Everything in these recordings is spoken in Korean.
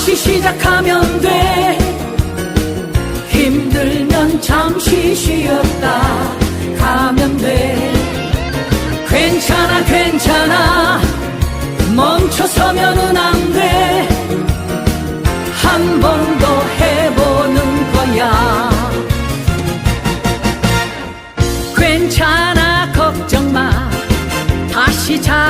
다시 시작하면 돼. 힘들면 잠시 쉬었다 가면 돼. 괜찮아 괜찮아. 멈춰서면은 안 돼 한 번 더 해보는 거야. 괜찮아 걱정 마. 다시 잘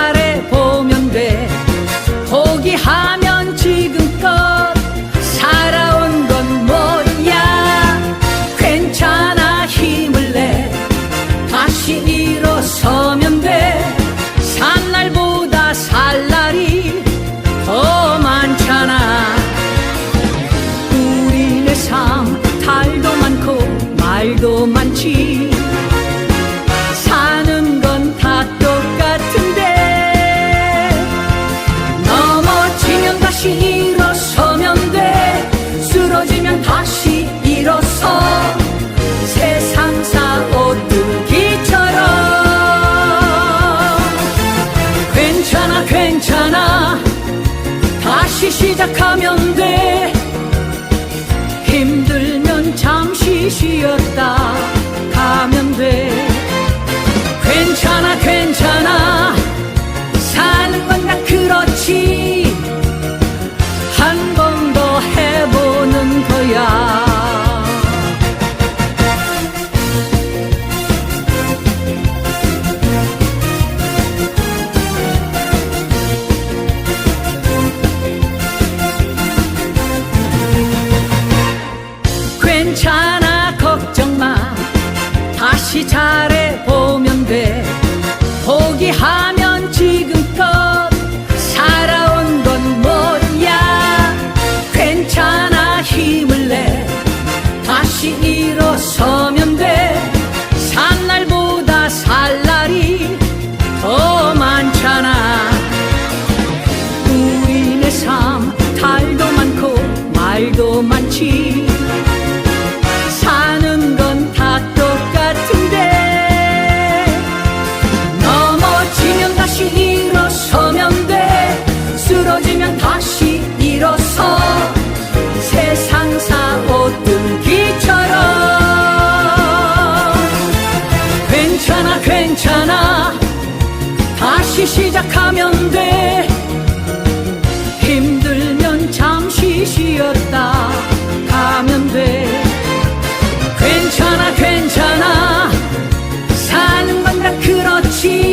다시 시작하면 돼. 힘들면 잠시 쉬었다 가면 돼. China. 다시 시작하면 돼. 힘들면 잠시 쉬었다 가면 돼. 괜찮아 괜찮아. 사는 건 다 그렇지.